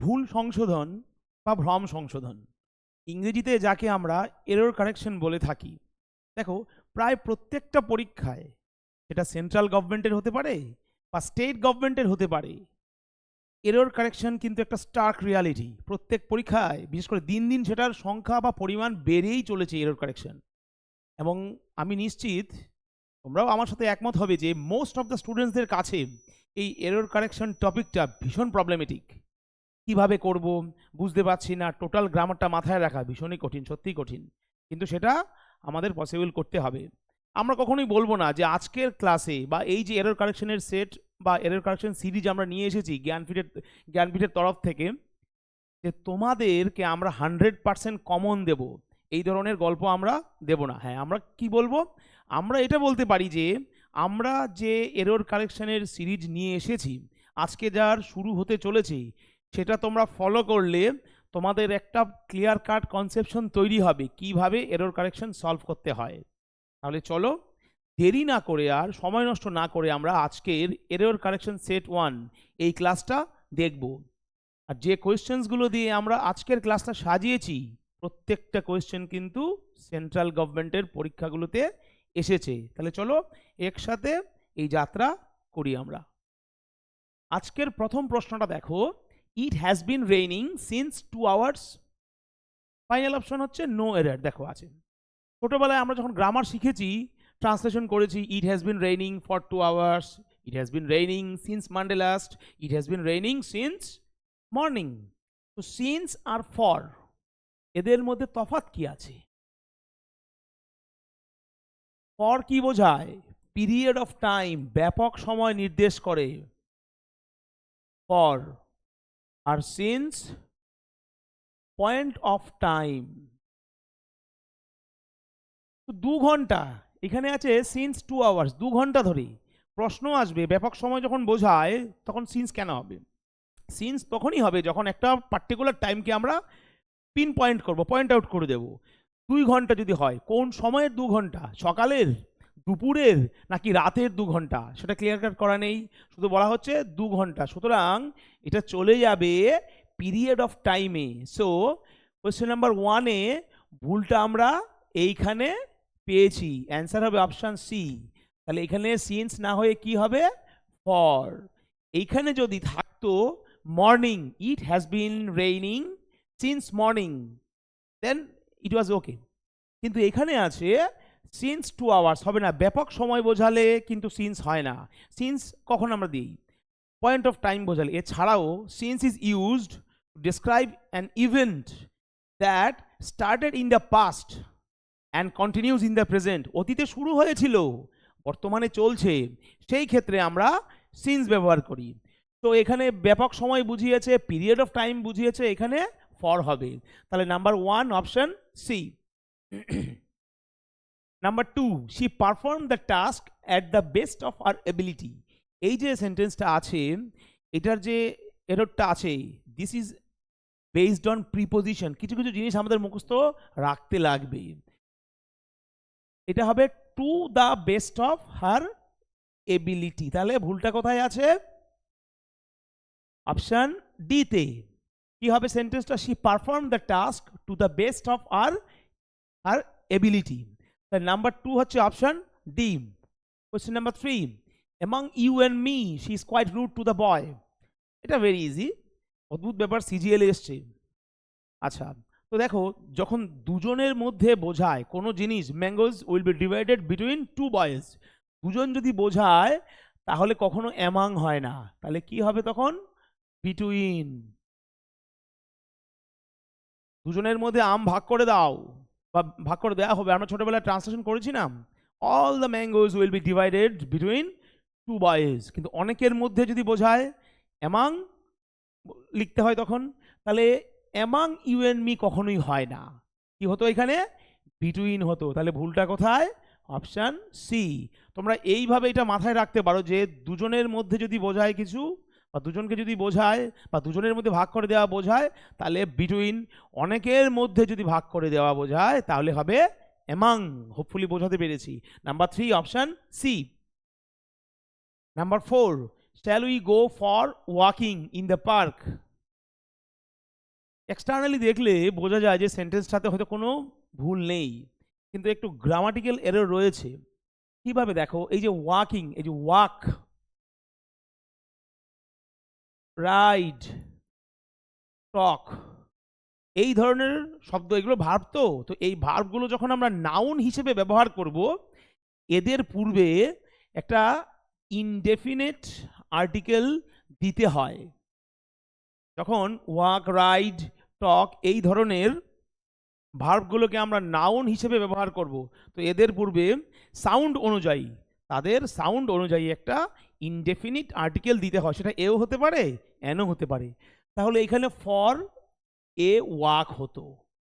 ভুল সংশোধন বা ভ্রম সংশোধন। ইংরেজিতে যাকে আমরা এরর কারেকশন বলে থাকি, দেখো, প্রায় প্রত্যেকটা পরীক্ষায় সেটা সেন্ট্রাল গভর্নমেন্টের হতে পারে বা স্টেট গভর্নমেন্টের হতে পারে এরর কারেকশন কিন্তু একটা স্টার্ক রিয়ালিটি প্রত্যেক পরীক্ষায়, বিশেষ করে দিন দিন সেটার সংখ্যা বা পরিমাণ বেড়েই চলেছে এরর কারেকশন এবং আমি নিশ্চিত তোমরাও আমার সাথে একমত হবে যে মোস্ট অফ দ্য স্টুডেন্টসদের কাছে এই এরর কারেকশন টপিকটা ভীষণ প্রবলেমেটিক কীভাবে করব বুঝতে পারছি না। টোটাল গ্রামারটা মাথায় রাখা ভীষণই কঠিন, সত্যিই কঠিন। কিন্তু সেটা আমাদের পসিবল করতে হবে। আমরা কখনোই বলব না যে আজকের ক্লাসে বা এই যে এরর কারেকশনের সেট বা এরর কারেকশন সিরিজ আমরা নিয়ে এসেছি জ্ঞানপীঠের জ্ঞানপীঠের তরফ থেকে, যে তোমাদেরকে আমরা হান্ড্রেড পার্সেন্ট কমন দেব। এই ধরনের গল্প আমরা দেব না। হ্যাঁ আমরা কি বলব? আমরা এটা বলতে পারি যে আমরা যে এরর কারেকশনের সিরিজ নিয়ে এসেছি, আজকে যার শুরু হতে চলেছে সেটা তোমরা ফলো করলে তোমাদের একটা ক্লিয়ার কাট কনসেপশন তৈরি হবে কীভাবে এরর কারেকশন সলভ করতে হয়। তাহলে চলো দেরি না করে আর সময় নষ্ট না করে আমরা আজকের এরর কারেকশন সেট ওয়ান এই ক্লাসটা দেখব। আর যে কোয়েশ্চেন্সগুলো দিয়ে আমরা আজকের ক্লাসটা সাজিয়েছি, প্রত্যেকটা কোয়েশ্চেন কিন্তু সেন্ট্রাল গভর্নমেন্টের পরীক্ষাগুলোতে এসেছে। তাহলে চলো একসাথে এই যাত্রা করি আমরা। আজকের প্রথম প্রশ্নটা দেখো it has been raining since two hours final option হচ্ছে নো এরার দেখো, আছে। ছোটোবেলায় আমরা যখন গ্রামার শিখেছি ট্রান্সলেশন করেছি it has been raining for two hours it has been raining since Monday last it has been raining since morning তো since আর ফর এদের মধ্যে তফাত কি আছে? ফর কি বোঝায়? পিরিয়ড অফ টাইম ব্যাপক সময় নির্দেশ করে। ফর আর সিন্স পয়েন্ট অফ টাইম দু ঘণ্টা, এখানে আছে সিন্স টু আওয়ার্স দু ঘণ্টা ধরে প্রশ্ন আসবে, ব্যাপক সময় যখন বোঝায়, তখন সিন্স কেন হবে? সিন্স তখনই হবে যখন একটা পার্টিকুলার টাইমকে আমরা পিন পয়েন্ট করব পয়েন্ট আউট করে দেব। দুই ঘণ্টা যদি হয়, কোন সময়ের দু ঘণ্টা? সকালের দুপুরের নাকি রাতের দু ঘণ্টা? সেটা ক্লিয়ার কাট করা নেই। শুধু বলা হচ্ছে দু ঘণ্টা। সুতরাং এটা চলে যাবে পিরিয়ড অফ টাইমে সো কোয়েশ্চেন নাম্বার ওয়ানে ভুলটা আমরা এইখানে পেয়েছি। অ্যান্সার হবে অপশান সি তাহলে এখানে সিন্স না হয়ে কি হবে? ফর এইখানে যদি থাকতো morning it has been raining since morning then it was okay কিন্তু এখানে আছে সিন্স টু আওয়ার্স হবে না। ব্যাপক সময় বোঝালে কিন্তু সিন্স হয় না। সিন্স কখন আমরা দিই? পয়েন্ট অফ টাইম বোঝালে। এছাড়াও since is used to describe an event that started in the past and continues in the present অতীতে শুরু হয়েছিল, বর্তমানে চলছে। সেই ক্ষেত্রে আমরা সিন্স ব্যবহার করি। তো এখানে ব্যাপক সময় বুঝিয়েছে পিরিয়ড অফ টাইম বুঝিয়েছে, এখানে ফর হবে। তাহলে number one option C number two she perform the task at the best of our ability এই যে সেন্টেন্সটা আছে, এটার যে এররটা আছে this is based on preposition কিছু কিছু জিনিস আমাদের মুখস্থ রাখতে লাগবে। এটা হবে to the best of her ability তাহলে ভুলটা কোথায় আছে? অপশন ডিতে কি হবে সেন্টেন্সটা she perform the task to the best of our our ability number two হচ্ছে option D question number three among you and me she is quite rude to the boy এটা ভেরি ইজি অদ্ভুত ব্যাপার CGL এসছে। আচ্ছা তো দেখো, যখন দুজনের মধ্যে বোঝায় কোনো জিনিস mangoes will be divided between two boys দুজন যদি বোঝায়, তাহলে কখনো অ্যামাং হয় না। তাহলে কি হবে তখন? বিটুইন দুজনের মধ্যে আম ভাগ করে দাও। বা ভাগ করে দেওয়া হবে। আমরা ছোটবেলায় ট্রান্সলেশন করেছিলাম all the mangoes will be divided between two boys কিন্তু অনেকের মধ্যে যদি বোঝায় অ্যামাং লিখতে হয় তখন, তাহলে অ্যামাং ইউ অ্যান্ড মি কখনোই হয় না। কি হতো এখানে? বিটুইন হতো। তাহলে ভুলটা কোথায়? অপশান সি তোমরা এইভাবে এটা মাথায় রাখতে পারো যে দুজনের মধ্যে যদি বোঝায় কিছু বা দুজনকে যদি বোঝায় বা দুজনের মধ্যে ভাগ করে দেওয়া বোঝায়, তাহলে বিটুইন অনেকের মধ্যে যদি ভাগ করে দেওয়া বোঝায়, তাহলে হবে অ্যামাং হোপফুলি বোঝাতে পেরেছি। Number three option C number four shall we go for walking in the park externally দেখলে বোঝা যায় যে সেন্টেন্সটাতে হয়তো কোনো ভুল নেই, কিন্তু একটু গ্রামাটিক্যাল এরর রয়েছে। কীভাবে দেখো? এই যে ওয়াকিং এই যে ওয়াক রাইড, টক, এই ধরনের শব্দ, এগুলো ভার্ব তো? তো এই ভার্বগুলো যখন আমরা নাউন হিসেবে ব্যবহার করব, এদের পূর্বে একটা ইনডেফিনেট আর্টিকেল দিতে হয়। যখন ওয়াক রাইড টক এই ধরনের ভার্বগুলোকে আমরা নাউন হিসেবে ব্যবহার করব, তো এদের পূর্বে সাউন্ড অনুযায়ী, তাদের সাউন্ড অনুযায়ী একটা ইনডেফিনিট আর্টিকেল দিতে হয়, সেটা এও হতে পারে অ্যানও হতে পারে। তাহলে এখানে ফর এ ওয়াক হতো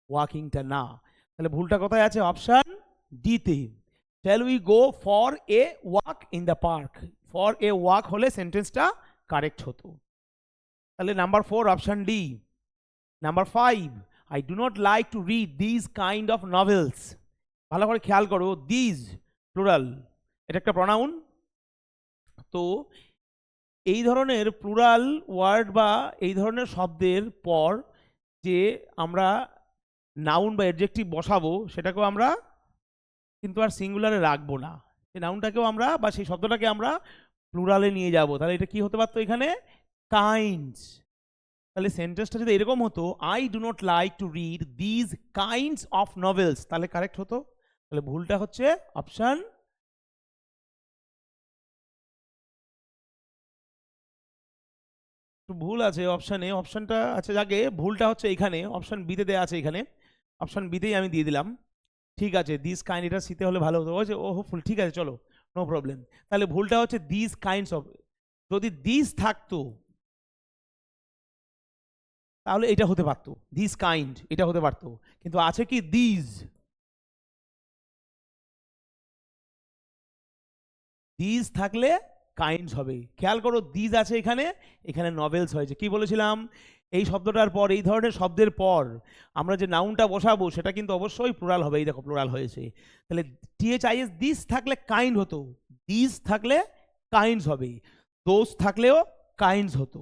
ওয়াকিংটা না। তাহলে ভুলটা কোথায় আছে? অপশান ডিতে shall we go for a walk in the park for a walk হলে সেন্টেন্সটা কারেক্ট হতো। তাহলে number four option D number five I do not like to read these kind of novels ভালো করে খেয়াল করো দিজ প্লুরাল এটা একটা প্রনাউন তো এই ধরনের প্লুরাল ওয়ার্ড বা এই ধরনের শব্দের পর যে আমরা নাউন বা অ্যাডজেক্টিভ বসাবো, সেটাকেও আমরা কিন্তু আর সিঙ্গুলারে রাখব না। সেই নাউনটাকেও আমরা বা সেই শব্দটাকে আমরা প্লুরালে নিয়ে যাব। তাহলে এটা কি হতে পারতো এখানে? কাইন্ডস তাহলে সেন্টেন্সটা যদি এরকম হতো I do not like to read these kinds of novels তাহলে কারেক্ট হতো? তাহলে ভুলটা হচ্ছে অপশান ভুল আছে অপশানে অপশানটা আছে যাকে ভুলটা হচ্ছে এখানে অপশান বিতে দেওয়া আছে এখানে। অপশান বিতেই আমি দিয়ে দিলাম। ঠিক আছে দিস কাইন্ড এটা শীতে হলে ভালো হতো। যে ও হোপফুল ঠিক আছে, চলো নো প্রবলেম তাহলে ভুলটা হচ্ছে দিস কাইন্ডস অফ যদি দিস থাকতো, তাহলে এটা হতে পারতো। দিস কাইন্ড এটা হতে পারতো। কিন্তু আছে কি দিস দিস থাকলে কাইন্ডস হবে। খেয়াল করো দিজ আছে এখানে এখানে নভেলস হয়েছে। কি বলেছিলাম? এই শব্দটার পর, এই ধরনের শব্দের পর আমরা যে নাউনটা বসাবো, সেটা কিন্তু অবশ্যই প্লুরাল হবে। এই দেখো প্লুরাল হয়েছে। তাহলে T H I S this থাকলে কাইন্ড হতো। দিস থাকলে কাইন্ডস হবে। দোষ থাকলেও কাইন্ডস হতো।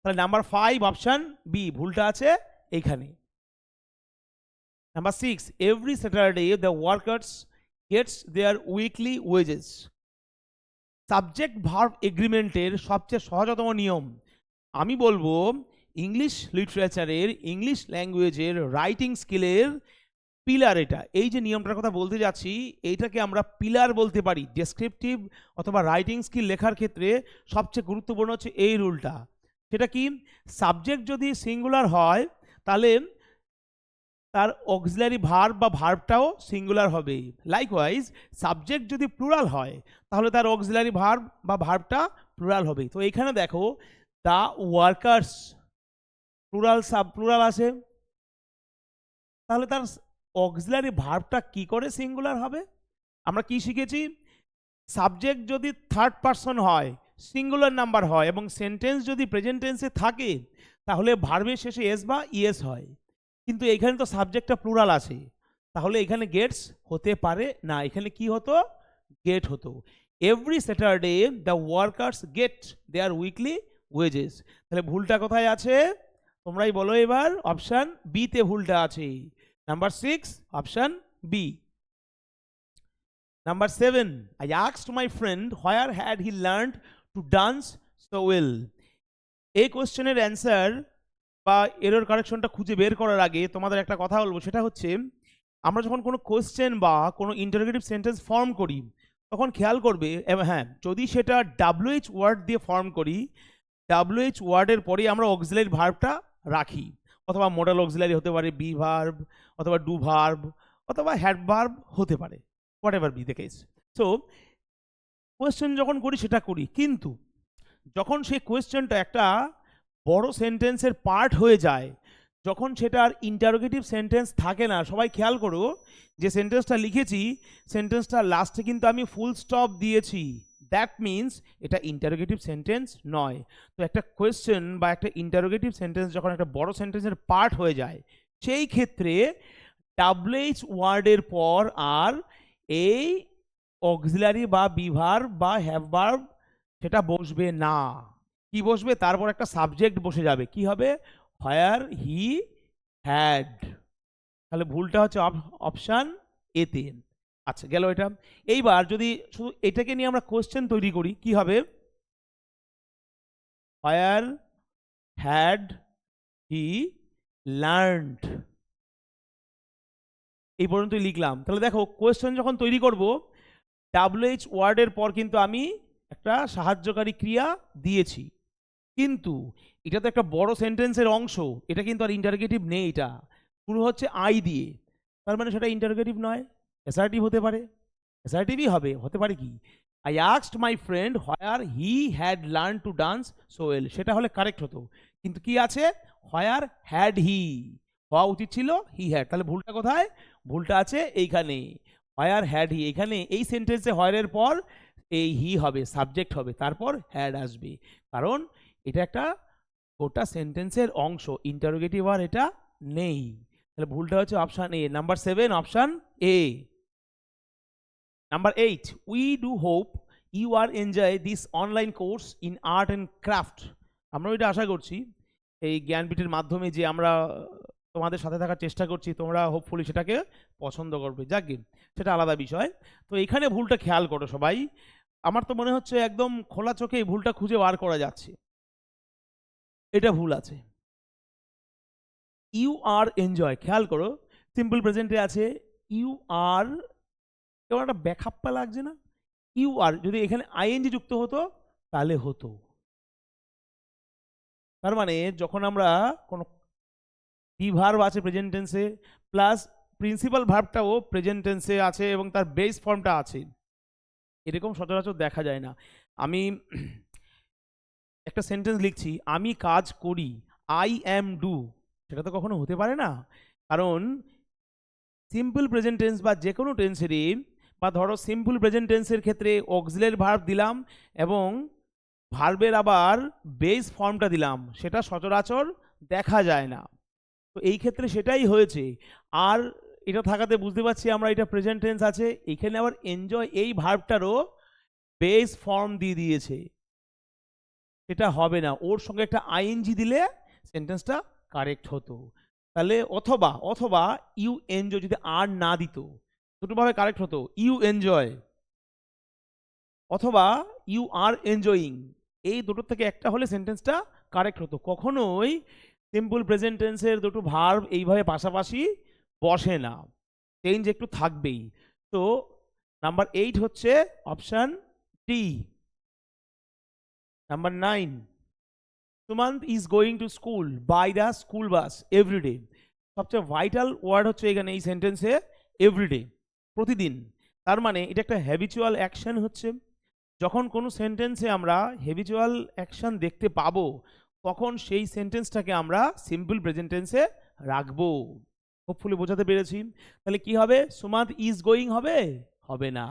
তাহলে নাম্বার ফাইভ অপশান বি ভুলটা আছে এইখানে number six every Saturday the workers gets their weekly wages subject verb এগ্রিমেন্টের সবচেয়ে সহজতম নিয়ম। আমি বলব, ইংলিশ লিটারেচারের, ইংলিশ ল্যাঙ্গুয়েজের রাইটিং স্কিলের পিলার এটা। এই যে নিয়মটার কথা বলতে যাচ্ছি, এইটাকে আমরা পিলার বলতে পারি। ডেসক্রিপটিভ অথবা রাইটিং স্কিল লেখার ক্ষেত্রে সবচেয়ে গুরুত্বপূর্ণ হচ্ছে এই রুলটা। সেটা কি? সাবজেক্ট যদি সিঙ্গুলার হয়, তাহলে তার অক্সিলারি ভার্ব বা ভার্বটাও সিঙ্গুলার হবে লাইকওয়াইজ সাবজেক্ট যদি প্লুরাল হয়, তাহলে তার অক্সিলারি ভার্ব বা ভার্বটা প্লুরাল হবে তো এখানে দেখো the workers plural sub plural আছে তাহলে তার অক্সিলারি ভার্বটা কি করে সিঙ্গুলার হবে? আমরা কি শিখেছি? সাবজেক্ট যদি থার্ড পারসন হয় সিঙ্গুলার নাম্বার হয় এবং সেন্টেন্স যদি প্রেজেন্ট টেন্সে থাকে, তাহলে ভার্বের শেষে এস বা ইএস হয়। কিন্তু এখানে তো সাবজেক্টটা প্লুরাল আছে। তাহলে এখানে গেটস হতে পারে না, এখানে কি হতো? গেট হতো। Every Saturday the workers get their weekly wages তাহলে ভুলটা কোথায় আছে? তোমরাই বলো এবার অপশান বিতে ভুলটা আছে। Number six option B number seven I আক্সড my friend where had he learn to dance so well এই কোশ্চেনের অ্যান্সার বা এরর কারেকশনটা খুঁজে বের করার আগে তোমাদের একটা কথা বলব, সেটা হচ্ছে আমরা যখন কোনো কোশ্চেন বা কোনো ইন্টারোগেটিভ সেন্টেন্স ফর্ম করি, তখন খেয়াল করবে হ্যাঁ যদি সেটা ডাব্লিউএইচ ওয়ার্ড দিয়ে ফর্ম করি ডাব্লিউএইচ ওয়ার্ডের পরে আমরা অক্সিলারি ভার্বটা রাখি, অথবা মডেল অক্সিলারি হতে পারে বি ভার্ব অথবা ডু ভার্ব অথবা হ্যাড ভার্ব হতে পারে whatever be the case so question যখন করি সেটা করি, কিন্তু যখন সেই কোয়েশ্চেনটা একটা বড় সেন্টেন্সের পার্ট হয়ে যায়, যখন সেটা আর ইন্টারোগেটিভ সেন্টেন্স থাকে না। সবাই খেয়াল করো যে সেন্টেন্সটা লিখেছি সেন্টেন্সটা লাস্টে কিন্তু আমি ফুল স্টপ দিয়েছি। দ্যাট মিন্স এটা ইন্টারোগেটিভ সেন্টেন্স নয়। তো একটা কোয়েশ্চেন বা একটা ইন্টারোগেটিভ সেন্টেন্স যখন একটা বড় সেন্টেন্সের পার্ট হয়ে যায়, সেই ক্ষেত্রে ডাব্লিউএইচ ওয়ার্ডের পর আর এই অক্সিলারি বা বিভার বা হ্যাভভার্ব সেটা বসবে না। কি বসবে? তারপর একটা সাবজেক্ট বসে যাবে। কি হবে? হোয়ার হি হ্যাড তাহলে ভুলটা হচ্ছে অপশান এতে আচ্ছা গেল এটা। এইবার যদি শুধু এটাকে নিয়ে আমরা কোশ্চেন তৈরি করি, কি হবে? হোয়ার হ্যাড হি লার্নড এই পর্যন্তই লিখলাম। তাহলে দেখো কোয়েশ্চেন যখন তৈরি করব ডাব্লিউএইচ ওয়ার্ডের পর কিন্তু আমি একটা সাহায্যকারী ক্রিয়া দিয়েছি। কিন্তু এটা তো একটা বড় সেন্টেন্সের অংশ। এটা কিন্তু আর ইন্টারগেটিভ নেই এটা। শুরু হচ্ছে আই দিয়ে। তার মানে সেটা ইন্টারগেটিভ নয় অ্যাসার্টিভ হতে পারে। অ্যাসার্টিভই হবে, হতে পারে কি? I আক্সড my friend where he had learn to dance so well সেটা হলে কারেক্ট হতো। কিন্তু কি আছে? হোয়ার হ্যাড হি হওয়া উচিত ছিল হি হ্যাড তাহলে ভুলটা কোথায়? ভুলটা আছে এইখানে। হোয়ার হ্যাড হি এখানে এই সেন্টেন্সে হোয়ারের পর এই হি হবে সাবজেক্ট হবে। তারপর হ্যাড আসবে। কারণ এটা একটা গোটা সেন্টেন্সের অংশ। ইন্টারোগেটিভ আর এটা নেই। তাহলে ভুলটা হচ্ছে option A number seven option A number eight we do hope you are enjoy this online course in art and craft আমরা এটা আশা করছি। এই জ্ঞানপীঠের মাধ্যমে যে আমরা তোমাদের সাথে থাকার চেষ্টা করছি, তোমরা হোপফুলি সেটাকে পছন্দ করবে। যাকে সেটা আলাদা বিষয়। তো এখানে ভুলটা খেয়াল করো সবাই। আমার তো মনে হচ্ছে একদম খোলা চোখে এই ভুলটা খুঁজে বার করা যাচ্ছে। এটা ভুল আছে। ইউ আর এনজয় খেয়াল করো সিম্পল প্রেজেন্টে আছে ইউ আর কেমন একটা ব্যাখাপ্পা লাগছে না? ইউ আর যদি এখানে আইএনজি যুক্ত হতো, তাহলে হতো। তার মানে যখন আমরা কোনো বি ভার্ব আছে প্রেজেন্ট টেন্সে প্লাস প্রিন্সিপাল ভার্বটাও প্রেজেন্ট টেন্সে আছে এবং তার বেস ফর্মটা আছে। এরকম সচরাচর দেখা যায় না। আমি একটা সেন্টেন্স লিখছি, আমি কাজ করি আই অ্যাম ডু সেটা তো কখনো হতে পারে না। কারণ সিম্পল প্রেজেন্ট টেন্স বা যে কোনো টেন্সেরই বা ধরো সিম্পল প্রেজেন্ট টেন্সের ক্ষেত্রে অক্সিলের ভার্ব দিলাম এবং ভার্বের আবার বেস ফর্মটা দিলাম, সেটা সচরাচর দেখা যায় না। তো এই ক্ষেত্রে সেটাই হয়েছে। আর এটা থাকাতে বুঝতে পারছি আমরা এটা প্রেজেন্ট টেন্স আছে, এখানে আবার এনজয় এই ভার্বটারও বেস ফর্ম দিয়ে দিয়েছে। সেটা হবে না। ওর সঙ্গে একটা আইএনজি দিলে সেন্টেন্সটা কারেক্ট হতো। তাহলে অথবা অথবা ইউ এনজয় যদি আর না দিত, দুটোভাবে কারেক্ট হতো। ইউ এনজয় অথবা ইউ আর এনজয়িং এই দুটোর থেকে একটা হলে সেন্টেন্সটা কারেক্ট হতো। কখনোই সিম্পল প্রেজেন্ট টেন্সের দুটো ভার্ব এইভাবে পাশাপাশি বসে না। চেঞ্জ একটু থাকবেই। তো নাম্বার এইট হচ্ছে option D number nine Sumanta is going to school by the school bus everyday সবচেয়ে ভাইটাল ওয়ার্ড হচ্ছে এখানে এই সেন্টেন্সে এভরিডে প্রতিদিন। তার মানে এটা একটা হ্যাবিচুয়াল অ্যাকশন হচ্ছে। যখন কোনো সেন্টেন্সে আমরা হ্যাবিচুয়াল অ্যাকশন দেখতে পাবো, তখন সেই সেন্টেন্সটাকে আমরা সিম্পল প্রেজেন্ট টেন্সে রাখব। হোপফুলি বোঝাতে পেরেছি। তাহলে কি হবে? সুমান্ত ইজ গোয়িং হবে? হবে না।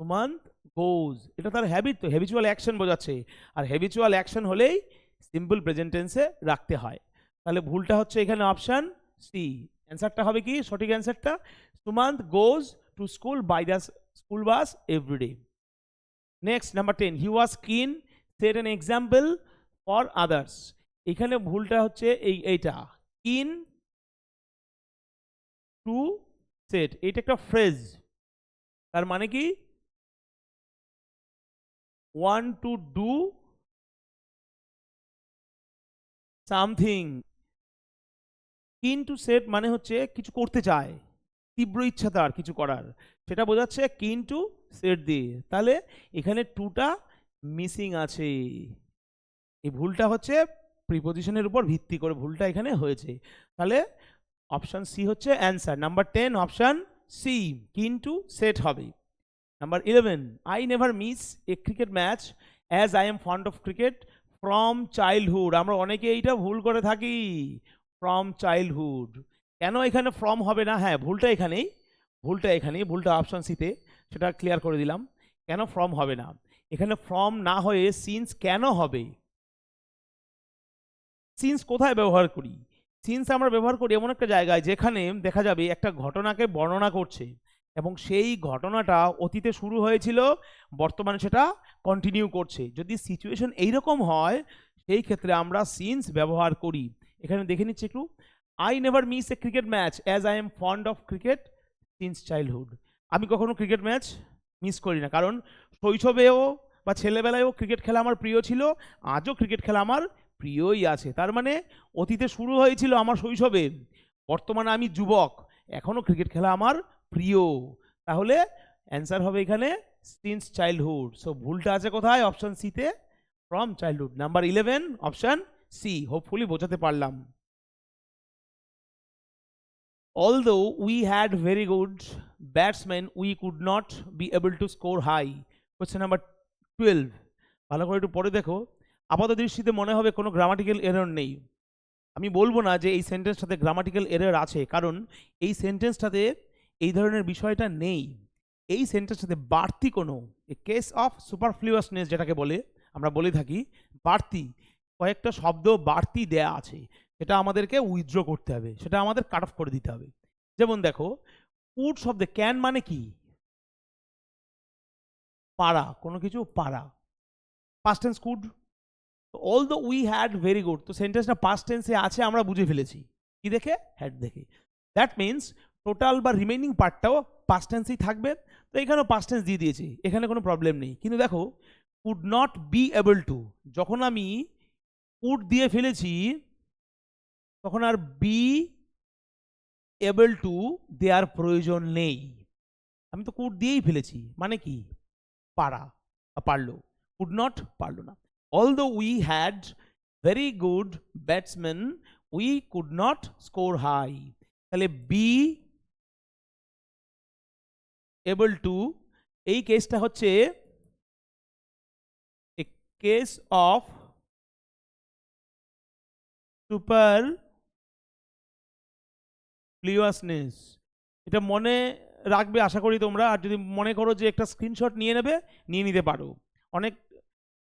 সুমান্ত গোজ এটা তার হ্যাবিট তো হ্যাবিচুয়াল অ্যাকশন বোঝাচ্ছে। আর হ্যাবিচুয়াল অ্যাকশন হলেই সিম্পল প্রেজেন্টেন্সে রাখতে হয়। তাহলে ভুলটা হচ্ছে এখানে অপশান সি অ্যান্সারটা হবে কি? সঠিক অ্যান্সারটা Sumanta goes to school by the school bus everyday next number ten he was keen set an example for others এখানে ভুলটা হচ্ছে এই, এইটা। কিন টু সেট এইটা একটা ফ্রেজ তার মানে কি? One to do something keen to set মানে হচ্ছে কিছু করতে চায়, তীব্র ইচ্ছা তার কিছু করার। সেটা বোঝাচ্ছে কিন টু সেট দিয়ে। তাহলে এখানে টুটা মিসিং আছে। এই ভুলটা হচ্ছে প্রিপোজিশনের উপর ভিত্তি করে ভুলটা এখানে হয়েছে। তাহলে অপশান সি হচ্ছে answer number ten option C কিন্তু সেট হবে। Number eleven I never miss a cricket match as I am fond of cricket from childhood আমরা অনেকে এইটা ভুল করে থাকি ফ্রম চাইল্ডহুড কেন এখানে ফ্রম হবে না? হ্যাঁ ভুলটা এখানেই ভুলটা এখানেই, ভুলটা অপশান সিতে সেটা ক্লিয়ার করে দিলাম। কেন ফ্রম হবে না? এখানে ফ্রম না হয়ে সিন্স কেন হবে? সিন্স কোথায় ব্যবহার করি? সিন্স আমরা ব্যবহার করি এমন একটা জায়গায় যেখানে দেখা যাবে একটা ঘটনাকে বর্ণনা করছে। এবং সেই ঘটনাটা অতীতে শুরু হয়েছিল, বর্তমানে সেটা কন্টিনিউ করছে। যদি সিচুয়েশন এইরকম হয়, সেই ক্ষেত্রে আমরা সিন্স ব্যবহার করি। এখানে দেখে নিচ্ছি একটু। I never miss a cricket match as I am fond of cricket since childhood আমি কখনো ক্রিকেট ম্যাচ মিস করি না। কারণ শৈশবেও বা ছেলেবেলায়ও ক্রিকেট খেলা আমার প্রিয় ছিল। আজও ক্রিকেট খেলা আমার প্রিয়ই আছে। তার মানে অতীতে শুরু হয়েছিল আমার শৈশবে। বর্তমানে আমি যুবক। এখনও ক্রিকেট খেলা আমার প্রিয়। তাহলে অ্যান্সার হবে এখানে সিন্স চাইল্ডহুড সো ভুলটা আছে কোথায়? অপশন সিতে from childhood number eleven option C hopefully বোঝাতে পারলাম। Although we had very good batsmen, we could not be able to score high. Question number 12 ভালো করে একটু পড়ে দেখো। আপাত দৃষ্টিতে মনে হবে কোনো গ্রামাটিক্যাল এরর নেই। আমি বলব না যে এই সেন্টেন্সটাতে গ্রামাটিক্যাল এরর আছে। কারণ এই সেন্টেন্সটাতে এই ধরনের বিষয়টা নেই। এই সেন্টেন্সটাতে বাড়তি কোনো কেস অফ সুপারফ্লুয়াসনেস যেটাকে বলে, আমরা বলে থাকি, বাড়তি, কয়েকটা শব্দ বাড়তি দেয়া আছে, সেটা আমাদেরকে উইথড্র করতে হবে, সেটা আমাদের কাট অফ করে দিতে হবে। যেমন দেখো উড শব্দে ক্যান মানে কি? পারা কোনো কিছু পারা past tense could although we had very good তো সেন্টেন্সটা পাস্ট টেন্সে আছে, আমরা বুঝে ফেলেছি। কি দেখে? হ্যাড দেখে। দ্যাট মিন্স টোটাল বা রিমেইনিং পার্টটাও পাস্ট টেন্সেই থাকবে। তো এখানেও পাস্ট টেন্স দিয়ে দিয়েছি, এখানে কোনো প্রবলেম নেই। কিন্তু দেখো could not be able to যখন আমি উড দিয়ে ফেলেছি, তখন আর বি এবল টু দেওয়ার প্রয়োজন নেই। আমি তো কুড দিয়েই ফেলেছি মানে কি? পারা বা পারল। কুড নট পারল না। Although we had very good batsman we could not score high তাহলে বি এবল টু এই কেসটা হচ্ছে কেস অফ সুপার ফ্লিওয়াসনেস এটা মনে রাখবে, আশা করি তোমরা, আর যদি মনে করো যে একটা স্ক্রিনশট নিয়ে নেবে, নিয়ে নিতে পারো। অনেক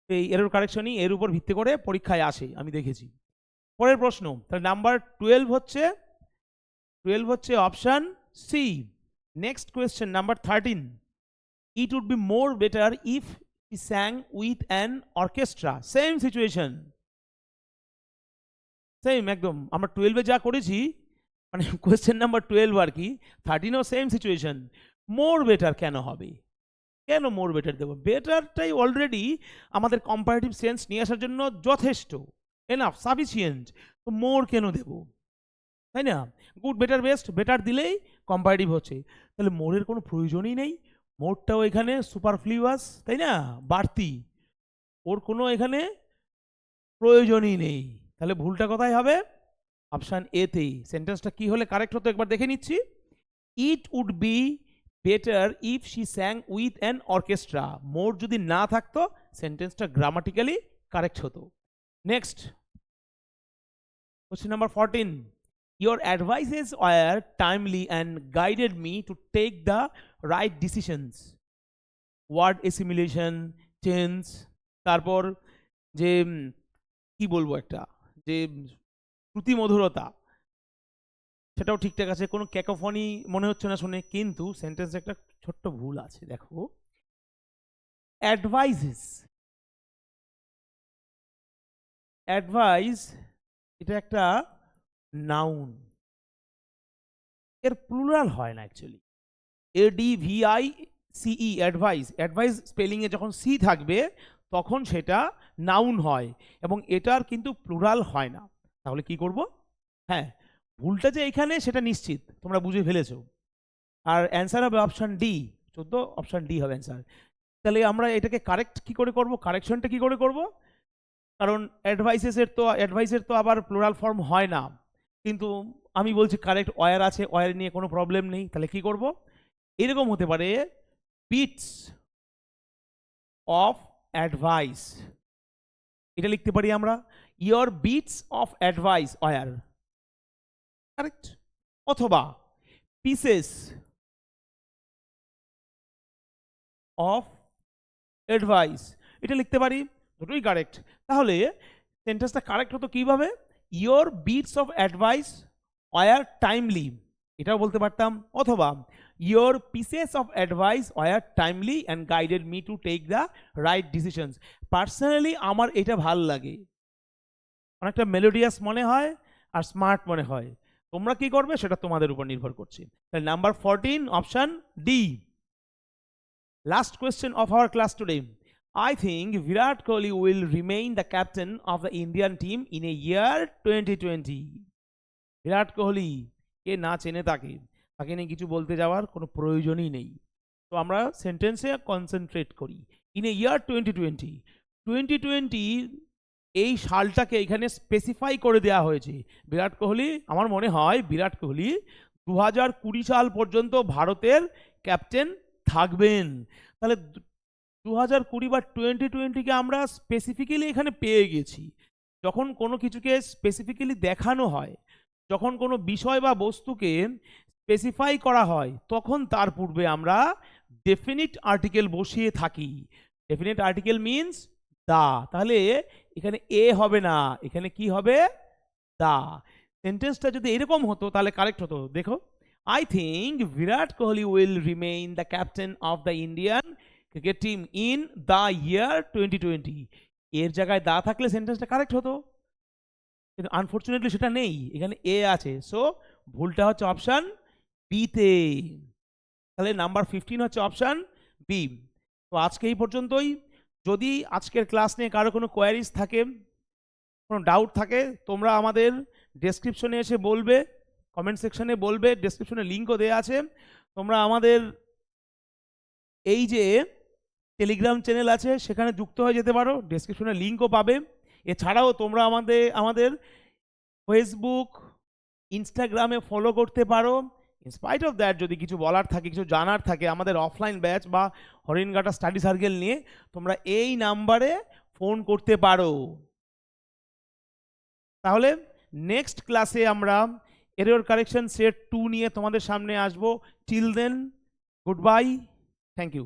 এই এরর কারেকশনই এর উপর ভিত্তি করে পরীক্ষায় আসে, আমি দেখেছি। পরের প্রশ্ন, তাহলে নাম্বার টুয়েলভ হচ্ছে টুয়েলভ হচ্ছে option C next question number thirteen it would be more better if he sang with an orchestra same situation same একদম। আমরা টুয়েলভে যা করেছি মানে কোয়েশ্চেন নাম্বার টুয়েলভ আর কি থার্টিনও সেম সিচুয়েশন মোর বেটার কেন হবে? কেন মোর বেটার দেবো? বেটারটাই অলরেডি আমাদের কম্পারেটিভ সেন্স নিয়ে আসার জন্য যথেষ্ট। এনাফ সাফিসিয়েন্ট তো মোর কেন দেব? তাই না? গুড বেটার বেস্ট বেটার দিলেই কম্পারেটিভ হচ্ছে। তাহলে মোরের কোনো প্রয়োজনই নেই। মোরটাও এখানে সুপারফ্লিউয়াস তাই না? বাড়তি। ওর কোনো এখানে প্রয়োজনই নেই। তাহলে ভুলটা কোথায় হবে? অপশান এতেই সেন্টেন্সটা কি হলে কারেক্ট হতো একবার দেখে নিচ্ছি। It would be better if she sang with an orchestra more যদি না থাকতো সেন্টেন্সটা গ্রামাটিক্যালি কারেক্ট হতো। Next question number fourteen your advices were timely and guided me to take the right decisions word assimilation change তারপর যে কি বলব একটা? যে শ্রুতি মধুরতা সেটাও ঠিকঠাক আছে। কোনো ক্যাকোফনি মনে হচ্ছে না শুনে, কিন্তু সেন্টেন্সে একটা ছোট্ট ভুল আছে, দেখো। অ্যাডভাইসেস অ্যাডভাইস এটা একটা নাউন এর প্লুরাল হয় না actually A D V I C E advice advice স্পেলিংয়ে যখন সি থাকবে, তখন সেটা নাউন হয় এবং এটার কিন্তু প্লুরাল হয় না। তাহলে কি করব? হ্যাঁ ভুলটা যে এখানে সেটা নিশ্চিত, তোমরা বুঝে ফেলেছো। আর অ্যান্সার হবে অপশান ডি চোদ্দ অপশান ডি হবে অ্যান্সার তাহলে আমরা এটাকে কারেক্ট কি করে করব? কারেকশনটা কি করে করব? কারণ অ্যাডভাইসেসের তো অ্যাডভাইসের তো আবার প্লুরাল ফর্ম হয় না। কিন্তু আমি বলছি কারেক্ট ওয়ার আছে ওয়ার নিয়ে কোনো প্রবলেম নেই, তাহলে কি করব? এরকম হতে পারে বিটস অফ অ্যাডভাইস এটা লিখতে পারি আমরা your bits of advice were correct অথবা পিসেস অফ অ্যাডভাইস এটা লিখতে পারি, দুটোই কারেক্ট তাহলে সেন্টেন্সটা কারেক্ট হতো কীভাবে? Your bits of advice were timely এটাও বলতে পারতাম। অথবা your pieces of advice were timely and guided me to take the right decisions personally আমার এটা ভালো লাগে। অনেকটা মেলোডিয়াস মনে হয় আর স্মার্ট মনে হয়। তোমরা কি করবে? সেটা তোমাদের উপর নির্ভর করছে। তাহলে number fourteen option D last question of our class today I think Virat Kohli will remain the captain of the Indian team in a year 2020. Virat Kohli কে না চেনে তাকে তাকে নিয়ে কিছু বলতে যাওয়ার কোনো প্রয়োজনই নেই। তো আমরা সেন্টেন্সে কনসেন্ট্রেট করি। In a year twenty twenty twenty twenty এই সালটাকে এখানে স্পেসিফাই করে দেওয়া হয়েছে। বিরাট কোহলি, আমার মনে হয় বিরাট কোহলি দু হাজার কুড়ি সাল পর্যন্ত ভারতের ক্যাপ্টেন থাকবেন। তাহলে দু হাজার কুড়ি বা টোয়েন্টি টোয়েন্টিকে আমরা স্পেসিফিক্যালি এখানে পেয়ে গেছি। যখন কোনো কিছুকে স্পেসিফিক্যালি দেখানো হয়, যখন কোনো বিষয় বা বস্তুকে স্পেসিফাই করা হয়, তখন তার পূর্বে আমরা ডেফিনিট আর্টিকেল বসিয়ে থাকি। Definite article means the. তাহলে এখানে এ হবে না, এখানে কি হবে? দা। সেন্টেন্সটা যদি এরকম হতো, তাহলে কারেক্ট হতো। দেখো I think Virat Kohli will remain the captain of the Indian cricket team in the year twenty twenty. এর জায়গায় দা থাকলে সেন্টেন্সটা কারেক্ট হতো। কিন্তু আনফর্চুনেটলি সেটা নেই, এখানে এ আছে। সো, ভুলটা হচ্ছে অপশান বিতে তাহলে নাম্বার ফিফটিন হচ্ছে অপশান বি। তো আজকে এই পর্যন্তই। যদি আজকের ক্লাস নিয়ে কারও কোনো কোয়ারিজ থাকে, কোনো ডাউট থাকে, তোমরা আমাদের ডেসক্রিপশনে এসে বলবে, কমেন্ট সেকশনে বলবে, ডেসক্রিপশনে লিঙ্কও দেওয়া আছে। তোমরা আমাদের এই যে টেলিগ্রাম চ্যানেল আছে, সেখানে যুক্ত হয়ে যেতে পারো। ডেসক্রিপশনে লিঙ্কও পাবে। এছাড়াও তোমরা আমাদের আমাদের ফেসবুক ইনস্টাগ্রামে ফলো করতে পারো। ইনস্পাইট অফ দ্যাট যদি কিছু বলার থাকে, কিছু জানার থাকে, আমাদের অফলাইন ব্যাচ বা হরিণঘাটা স্টাডি সার্কেল নিয়ে তোমরা এই নাম্বারে ফোন করতে পারো। তাহলে নেক্সট ক্লাসে আমরা এরর কারেকশন সেট টু নিয়ে তোমাদের সামনে আসব। Till then goodbye thank you